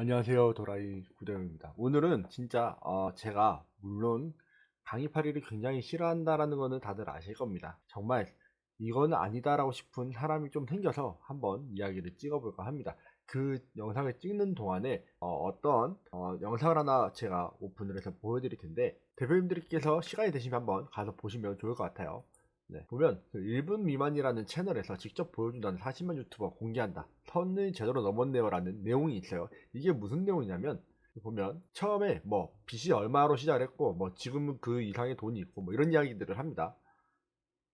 안녕하세요. 도라이 구대영입니다. 오늘은 진짜 어, 제가 물론 강의파리를 굉장히 싫어한다라는 거는 다들 아실 겁니다. 정말 이거는 아니다라고 싶은 사람이 좀 생겨서 한번 이야기를 찍어볼까 합니다. 그 영상을 찍는 동안에 어, 떤 영상을 하나 제가 오픈을 해서 보여드릴 텐데 대표님들께서 시간이 되시면 한번 가서 보시면 좋을 것 같아요 네, 보면 그 1분 미만이라는 채널에서 직접 보여준다는 40만 유튜버 공개한다. 선을 제대로 넘었네요 라는 내용이 있어요. 이게 무슨 내용이냐면 보면 처음에 뭐 빚이 얼마로 시작했고 뭐 지금은 그 이상의 돈이 있고 뭐 이런 이야기들을 합니다.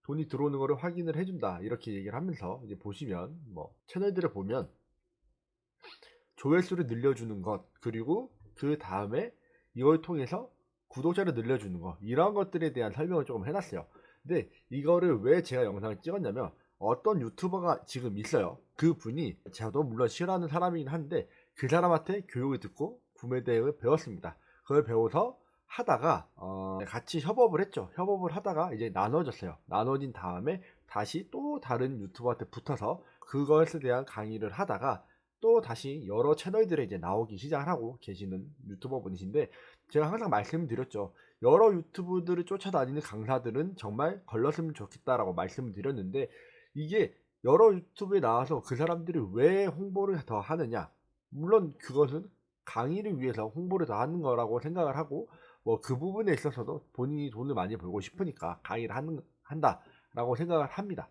돈이 들어오는 거를 확인을 해준다 이렇게 얘기를 하면서 이제 보시면 뭐 채널들을 보면 조회수를 늘려주는 것 그리고 그 다음에 이걸 통해서 구독자를 늘려주는 것 이런 것들에 대한 설명을 조금 해놨어요. 근데 이거를 왜 제가 영상을 찍었냐면 어떤 유튜버가 지금 있어요. 그 분이 저도 물론 싫어하는 사람이긴 한데 그 사람한테 교육을 듣고 구매 대응을 배웠습니다. 그걸 배워서 하다가 어 같이 협업을 했죠. 협업을 하다가 이제 나눠졌어요. 나눠진 다음에 다시 또 다른 유튜버한테 붙어서 그것에 대한 강의를 하다가 또 다시 여러 채널들에 이제 나오기 시작을 하고 계시는 유튜버 분이신데 제가 항상 말씀드렸죠. 여러 유튜브들을 쫓아다니는 강사들은 정말 걸렀으면 좋겠다라고 말씀을 드렸는데 이게 여러 유튜브에 나와서 그 사람들이 왜 홍보를 더 하느냐 물론 그것은 강의를 위해서 홍보를 더 하는 거라고 생각을 하고 뭐 그 부분에 있어서도 본인이 돈을 많이 벌고 싶으니까 강의를 하는, 한다라고 생각을 합니다.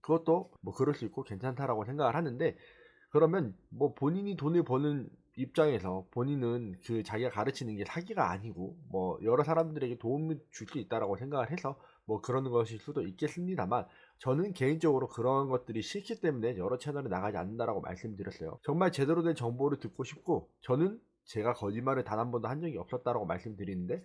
그것도 뭐 그럴 수 있고 괜찮다라고 생각을 하는데 그러면 뭐 본인이 돈을 버는 입장에서 본인은 그 자기가 가르치는 게 사기가 아니고 뭐 여러 사람들에게 도움을 줄 수 있다라고 생각을 해서 뭐 그러는 것일 수도 있겠습니다만 저는 개인적으로 그런 것들이 싫기 때문에 여러 채널에 나가지 않는다라고 말씀드렸어요. 정말 제대로 된 정보를 듣고 싶고 저는 제가 거짓말을 단 한 번도 한 적이 없었다라고 말씀드리는데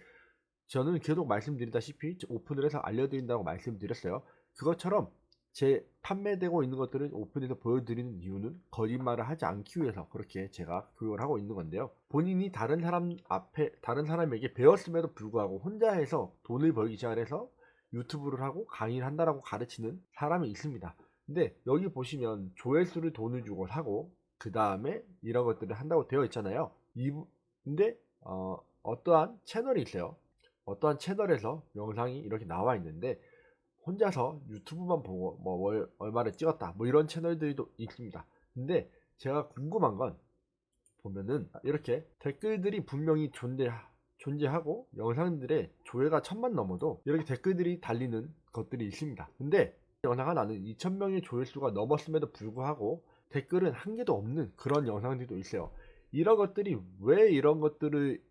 저는 계속 말씀드리다시피 오픈을 해서 알려드린다고 말씀드렸어요. 그것처럼 제 판매되고 있는 것들을 오픈해서 보여드리는 이유는 거짓말을 하지 않기 위해서 그렇게 제가 교육을 하고 있는 건데요. 본인이 다른 사람 앞에 다른 사람에게 배웠음에도 불구하고 혼자 해서 돈을 벌기 시작해서 유튜브를 하고 강의를 한다라고 가르치는 사람이 있습니다. 근데 여기 보시면 조회수를 돈을 주고 사고 그 다음에 이런 것들을 한다고 되어 있잖아요. 이 근데 어, 어떠한 채널이 있어요. 어떠한 채널에서 영상이 이렇게 나와 있는데 혼자서 유튜브만 보고 뭐 얼마를 찍었다 뭐 이런 채널들도 있습니다. 근데 제가 궁금한 건 보면은 이렇게 댓글들이 분명히 존재 존재하고 영상들의 조회가 천만 넘어도 이렇게 댓글들이 달리는 것들이 있습니다. 근데 영상 하나는 2천명의 조회수가 넘었음에도 불구하고 댓글은 한 개도 없는 그런 영상들도 있어요. 이런 것들이 왜 이런 것들을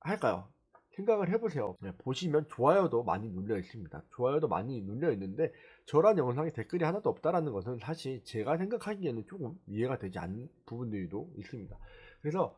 할까요? 생각을 해보세요. 네, 보시면 좋아요도 많이 눌려 있습니다. 좋아요도 많이 눌려 있는데 저란 영상에 댓글이 하나도 없다라는 것은 사실 제가 생각하기에는 조금 이해가 되지 않는 부분들도 있습니다. 그래서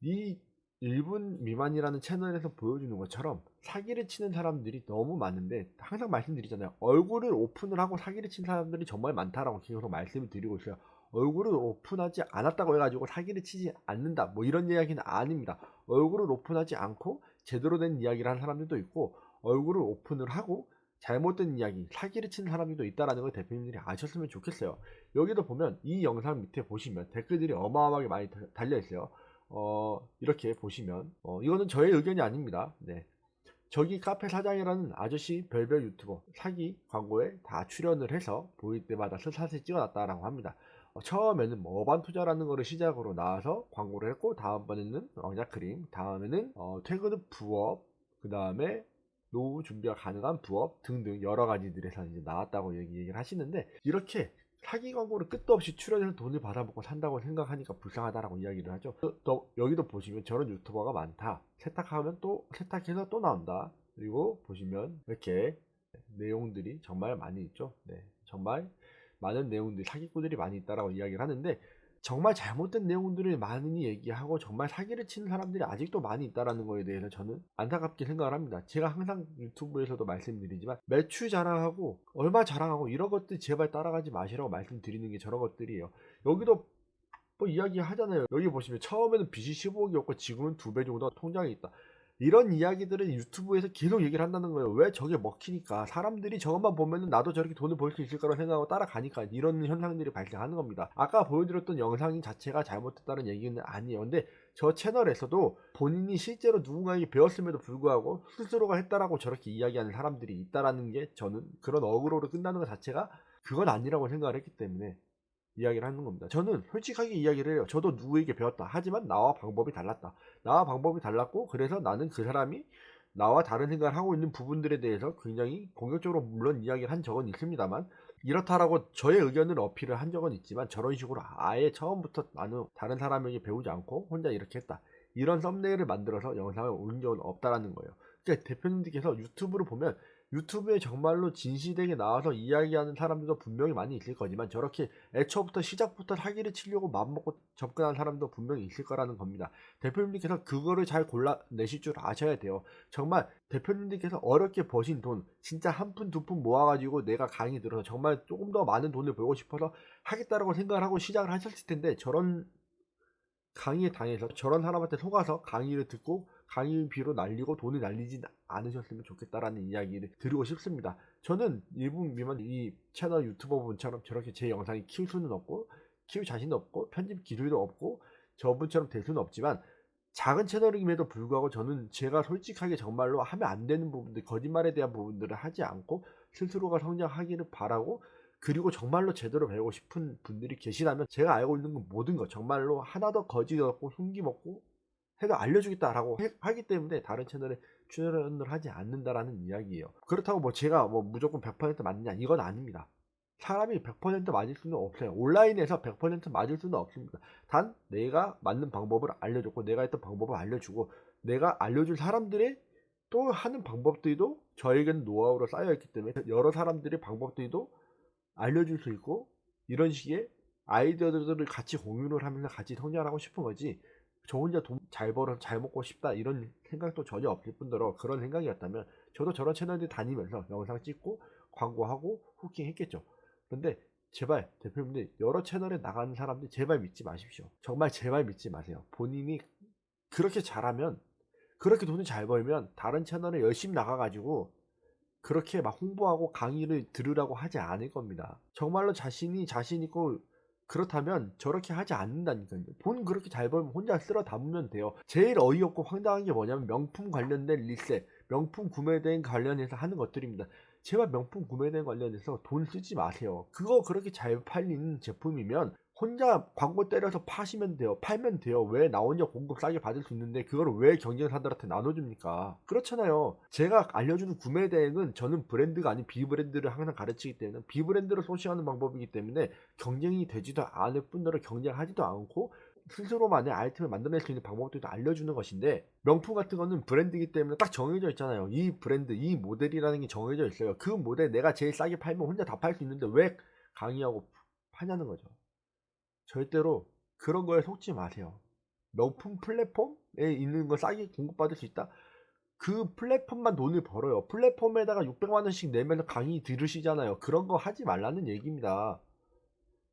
이 1분 미만이라는 채널에서 보여주는 것처럼 사기를 치는 사람들이 너무 많은데 항상 말씀드리잖아요. 얼굴을 오픈을 하고 사기를 친 사람들이 정말 많다라고 계속 말씀을 드리고 있어요. 얼굴을 오픈하지 않았다고 해가지고 사기를 치지 않는다. 뭐 이런 이야기는 아닙니다. 얼굴을 오픈하지 않고 제대로 된 이야기를 한 사람들도 있고 얼굴을 오픈을 하고 잘못된 이야기 사기를 친 사람들도 있다라는 걸 대표님들이 아셨으면 좋겠어요. 여기도 보면 이 영상 밑에 보시면 댓글들이 어마어마하게 많이 달려 있어요. 어 이렇게 보시면 어 이거는 저의 의견이 아닙니다. 네. 저기 카페 사장이라는 아저씨 별별 유튜버 사기 광고에 다 출연을 해서 보일 때마다 스샷을 찍어놨다라고 합니다. 어, 처음에는 뭐 어반 투자라는 거를 시작으로 나와서 광고를 했고 다음번에는 왕자크림 다음에는 어, 퇴근 후 부업 그 다음에 노후 준비가 가능한 부업 등등 여러 가지들에서 이제 나왔다고 얘기, 얘기를 하시는데 이렇게 사기 광고를 끝도 없이 출연해서 돈을 받아먹고 산다고 생각하니까 불쌍하다라고 이야기를 하죠. 또, 또 여기도 보시면 저런 유튜버가 많다. 세탁하면 또 세탁해서 또 나온다. 그리고 보시면 이렇게 내용들이 정말 많이 있죠. 네, 정말 많은 내용들이 사기꾼들이 많이 있다라고 이야기를 하는데 정말 잘못된 내용들을 많이 얘기하고 정말 사기를 치는 사람들이 아직도 많이 있다라는 거에 대해서 저는 안타깝게 생각을 합니다. 제가 항상 유튜브에서도 말씀드리지만 매출 자랑하고 얼마 자랑하고 이런 것들 제발 따라가지 마시라고 말씀드리는 게 저런 것들이에요. 여기도 뭐 이야기 하잖아요. 여기 보시면 처음에는 빚이 15억이었고 지금은 두 배 정도 통장에 있다. 이런 이야기들은 유튜브에서 계속 얘기를 한다는 거예요. 왜 저게 먹히니까 사람들이 저것만 보면은 나도 저렇게 돈을 벌 수 있을 거라 생각하고 따라가니까 이런 현상들이 발생하는 겁니다. 아까 보여드렸던 영상 자체가 잘못됐다는 얘기는 아니에요. 근데 저 채널에서도 본인이 실제로 누군가에게 배웠음에도 불구하고 스스로가 했다라고 저렇게 이야기하는 사람들이 있다라는 게 저는 그런 어그로로 끝나는 것 자체가 그건 아니라고 생각을 했기 때문에 이야기를 하는 겁니다. 저는 솔직하게 이야기를 해요. 저도 누구에게 배웠다. 하지만 나와 방법이 달랐다. 나와 방법이 달랐고 그래서 나는 그 사람이 나와 다른 생각을 하고 있는 부분들에 대해서 굉장히 공격적으로 물론 이야기를 한 적은 있습니다만 이렇다라고 저의 의견을 어필을 한 적은 있지만 저런 식으로 아예 처음부터 나는 다른 사람에게 배우지 않고 혼자 이렇게 했다. 이런 썸네일을 만들어서 영상을 올린 적은 없다라는 거예요. 그러니까 대표님들께서 유튜브를 보면 유튜브에 정말로 진실되게 나와서 이야기하는 사람들도 분명히 많이 있을 거지만 저렇게 애초부터 시작부터 사기를 치려고 맘먹고 접근한 사람도 분명히 있을 거라는 겁니다. 대표님들께서 그거를 잘 골라내실 줄 아셔야 돼요. 정말 대표님들께서 어렵게 버신 돈 진짜 한 푼두푼 모아가지고 내가 강의 들어서 정말 조금 더 많은 돈을 벌고 싶어서 하겠다라고 생각을 하고 시작을 하셨을 텐데 저런 강의에 당해서 저런 사람한테 속아서 강의를 듣고 강의비로 날리고 돈을 날리진 않으셨으면 좋겠다라는 이야기를 드리고 싶습니다. 저는 일본 미만 이 채널 유튜버 분처럼 저렇게 제 영상이 키울 수는 없고 키울 자신도 없고 편집 기술도 없고 저분처럼 될 수는 없지만 작은 채널임에도 불구하고 저는 제가 솔직하게 정말로 하면 안 되는 부분들 거짓말에 대한 부분들을 하지 않고 스스로가 성장하기를 바라고 그리고 정말로 제대로 배우고 싶은 분들이 계시다면 제가 알고 있는 건 모든 것 정말로 하나도 거짓 없고 흉기 먹고 해도 알려주겠다라고 해- 하기 때문에 다른 채널에 출연을 하지 않는다라는 이야기예요. 그렇다고 뭐 제가 뭐 무조건 100% 맞느냐 이건 아닙니다. 사람이 100% 맞을 수는 없어요. 온라인에서 100% 맞을 수는 없습니다. 단 내가 맞는 방법을 알려줬고 내가 했던 방법을 알려주고 내가 알려줄 사람들의 또 하는 방법들도 저에게는 노하우로 쌓여있기 때문에 여러 사람들의 방법들도 알려줄 수 있고 이런 식의 아이디어들을 같이 공유를 하면서 같이 성장하고 싶은 거지. 저 혼자 돈 잘 벌어 잘 먹고 싶다 이런 생각도 전혀 없을 뿐더러 그런 생각이었다면 저도 저런 채널들 다니면서 영상 찍고 광고하고 후킹 했겠죠. 근데 제발 대표님들 여러 채널에 나가는 사람들 제발 믿지 마십시오. 정말 제발 믿지 마세요. 본인이 그렇게 잘하면 그렇게 돈을 잘 벌면 다른 채널에 열심히 나가가지고 그렇게 막 홍보하고 강의를 들으라고 하지 않을 겁니다. 정말로 자신이 자신 있고 그렇다면 저렇게 하지 않는다니까요. 돈 그렇게 잘 벌면 혼자 쓸어 담으면 돼요. 제일 어이없고 황당한 게 뭐냐면 명품 관련된 리세, 명품 구매된 관련해서 하는 것들입니다. 제발 명품 구매된 관련해서 돈 쓰지 마세요. 그거 그렇게 잘 팔리는 제품이면 혼자 광고 때려서 파시면 돼요. 팔면 돼요. 왜 나 혼자 공급 싸게 받을 수 있는데 그걸 왜 경쟁사들한테 나눠줍니까? 그렇잖아요. 제가 알려주는 구매 대행은 저는 브랜드가 아닌 비브랜드를 항상 가르치기 때문에 비브랜드를 소싱하는 방법이기 때문에 경쟁이 되지도 않을 뿐더러 경쟁하지도 않고 스스로만의 아이템을 만들어낼 수 있는 방법들도 알려주는 것인데 명품 같은 거는 브랜드이기 때문에 딱 정해져 있잖아요. 이 브랜드, 이 모델이라는 게 정해져 있어요. 그 모델 내가 제일 싸게 팔면 혼자 다 팔 수 있는데 왜 강의하고 파냐는 거죠. 절대로 그런 거에 속지 마세요. 명품 플랫폼에 있는 거 싸게 공급받을 수 있다? 그 플랫폼만 돈을 벌어요. 플랫폼에다가 600만 원씩 내면 강의 들으시잖아요. 그런 거 하지 말라는 얘기입니다.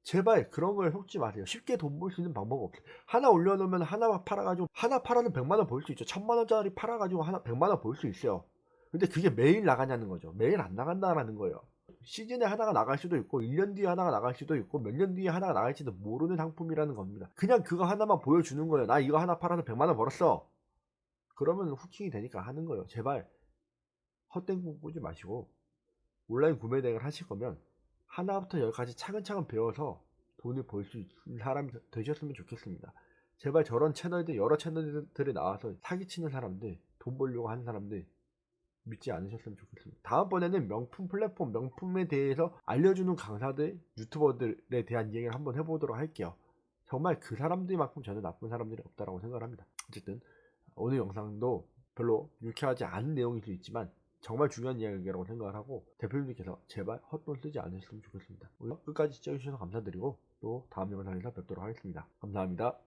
제발 그런 거에 속지 마세요. 쉽게 돈 벌 수 있는 방법 없어요. 하나 올려놓으면 하나 팔아가지고 하나 팔아서 100만 원 벌 수 있죠. 1000만 원짜리 팔아가지고 하나 100만 원 벌 수 있어요. 근데 그게 매일 나가냐는 거죠. 매일 안 나간다라는 거예요. 시즌에 하나가 나갈 수도 있고 1년 뒤에 하나가 나갈 수도 있고 몇 년 뒤에 하나가 나갈지도 모르는 상품이라는 겁니다. 그냥 그거 하나만 보여주는 거예요. 나 이거 하나 팔아서 100만 원 벌었어. 그러면 후킹이 되니까 하는 거예요. 제발 헛된 꿈 꾸지 마시고 온라인 구매 대행을 하실 거면 하나부터 열까지 차근차근 배워서 돈을 벌 수 있는 사람이 되셨으면 좋겠습니다. 제발 저런 채널들 여러 채널들에 나와서 사기치는 사람들 돈 벌려고 하는 사람들 믿지 않으셨으면 좋겠습니다. 다음번에는 명품 플랫폼, 명품에 대해서 알려주는 강사들, 유튜버들에 대한 얘기를 한번 해보도록 할게요. 정말 그 사람들만큼 저는 나쁜 사람들이 없다라고 생각을 합니다. 어쨌든 오늘 영상도 별로 유쾌하지 않은 내용일 수 있지만 정말 중요한 이야기라고 생각을 하고 대표님께서 제발 헛돈 쓰지 않으셨으면 좋겠습니다. 오늘 끝까지 시청해주셔서 감사드리고 또 다음 영상에서 뵙도록 하겠습니다. 감사합니다.